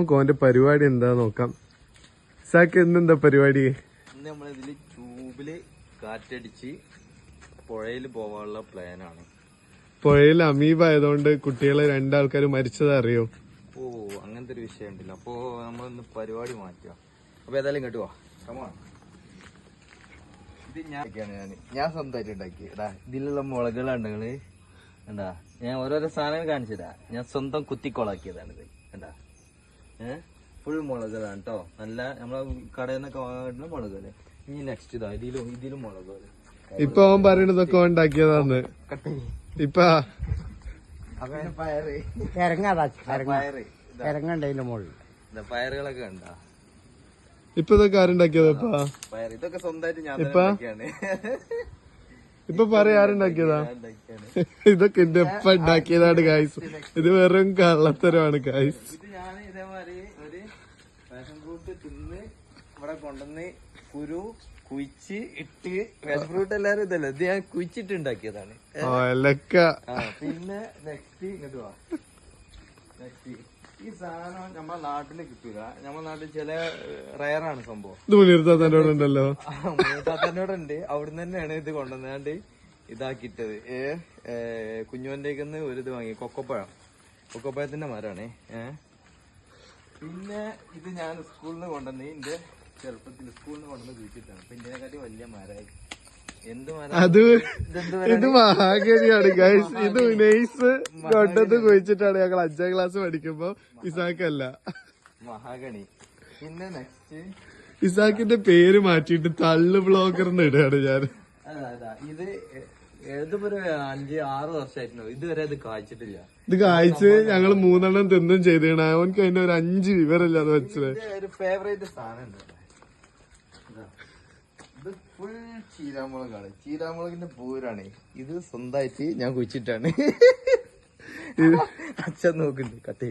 നമുക്ക് ഓന്റെ പരിപാടി എന്താ നോക്കാം. സാക്ക് ഇന്നെന്താ പരിപാടി? ഇന്ന് നമ്മളിതിൽ ട്യൂബിൽ കാറ്റടിച്ച് പുഴയിൽ പോകാനുള്ള പ്ലാനാണ്. പുഴയിൽ അമീബ ആയതുകൊണ്ട് കുട്ടികളെ രണ്ടാൾക്കാർ മരിച്ചത് അറിയോ ഓ അങ്ങനത്തെ ഒരു വിഷയം ഉണ്ടല്ലോ അപ്പോ നമ്മളൊന്ന് പരിപാടി മാറ്റുക. അപ്പൊ ഏതായാലും കേട്ടുവാ ഇത് ഞാൻ ഞാൻ ഞാൻ സ്വന്തമായിട്ട് ഉണ്ടാക്കി. എടാ ഇതിലുള്ള മുളകളാണ് നിങ്ങൾ. എന്താ ഞാൻ ഓരോരോ സാധനങ്ങൾ കാണിച്ചതാ ഞാൻ സ്വന്തം കുത്തിക്കൊളാക്കിയതാണിത്. എന്താ ഏഹ് ഫുൾ മുളകളാണ് കേട്ടോ നല്ല നമ്മളെ കടയിൽ നിന്നൊക്കെ വാങ്ങുന്ന ഇനി നെക്സ്റ്റ് ഇതാ ഇതിലും ഇതിലും മുളകൾ ഇപ്പൊ അവൻ പറയണതൊക്കെ ഉണ്ടാക്കിയതാണ് ഇപ്പൊ. പയറ്. മുകളിൽ. പയറുകളൊക്കെ ഉണ്ടാ ഇപ്പൊ ഇതൊക്കെ ആരുണ്ടാക്കിയതാ പയർ ഇതൊക്കെ സ്വന്തമായിട്ട് ഞാൻ ഇപ്പൊ? പറയാ ആരുണ്ടാക്കിയതാ? ഇതൊക്കെ എന്റെ ഉപ്പ ഉണ്ടാക്കിയതാണ് ഗായ്സ് ഇത് വെറും കള്ളത്തരമാണ് ഗായ്സ് ഞാൻ ഇതേമാതിരി ഒരു ഫാഷൻ ഫ്രൂട്ട് തിന്ന് ഇവിടെ കൊണ്ടുവന്ന് കുരു കുഴിച്ച് ഇട്ട് ഫാഷൻ ഫ്രൂട്ട് എല്ലാരും ഇതല്ല? ഇത് ഞാൻ കുഴിച്ചിട്ട് ഉണ്ടാക്കിയതാണ്. ആ പിന്നെ നെക്സ്റ്റ് ഇങ്ങോട്ട് വാ. നെക്സ്റ്റ്. ഈ സാധനം നമ്മളെ നാട്ടിൽ കിട്ടൂല. നമ്മളെ നാട്ടിൽ ചില റയറാണ് സംഭവം. ഇത് മുനിർത്താത്തന്നോട് ഉണ്ടല്ലോ? മൂത്താത്തന്നോടുണ്ട് അവിടുന്ന് തന്നെയാണ് ഇത് കൊണ്ടുവന്നാണ്ട് ഇതാക്കിയിട്ടത്. ഏ കുഞ്ഞുവന്റെന്ന് ഒരു ഇത് വാങ്ങി. കൊക്കപ്പഴം. കൊക്കപ്പഴത്തിന്റെ മരമാണ്. ഏ? പിന്നെ ഇത് ഞാൻ സ്കൂളിൽ നിന്ന് കൊണ്ടുവന്ന് എന്റെ ചെറുപ്പത്തിൽ സ്കൂളിൽ നിന്ന് കൊണ്ടുവന്ന് കുഴിച്ചിട്ടാണ്. അപ്പൊ ഇതിനെക്കാട്ടി വലിയ മരമായി അത് ഇത് മഹാഗരിയാണ് ഗൈസ് ഇത് നൈസ് കൊണ്ടത് കുഴിച്ചിട്ടാണ് ഞങ്ങൾ അഞ്ചാം ക്ലാസ് പഠിക്കുമ്പോ ഇസാക്കല്ല. മഹാഗണി. പിന്നെ നെക്സ്റ്റ് ഇസാക്കിന്റെ പേര് മാറ്റിയിട്ട് തള്ളു ബ്ലോഗർ എന്ന് ഇടുകയാണ് ഞാൻ. ഇത് ഏതിപ്പോ ഒരു അഞ്ച് ആറ് വർഷമായിട്ടുണ്ടോ ഇതുവരെ ഇത് കായ്ച്ചിട്ടില്ല. ഇത് കായ്ച്ച് ഞങ്ങൾ മൂന്നെണ്ണം തിന്നും ചെയ്തേണ. അവൻക്ക് അതിന്റെ ഒരു അഞ്ച് വിവരല്ല അത് വെച്ചത് ഇത് ഒരു ഫേവറേറ്റ് സാധനം. ഇത്. ഫുൾ ചീരാമുളകാണ് ചീരാമുളകിന്റെ പൂരാണ്. ഇത് സ്വന്തമായിട്ട് ഞാൻ കുഴിച്ചിട്ടാണ്. അച്ഛൻ നോക്കുന്നുണ്ട്. കട്ട്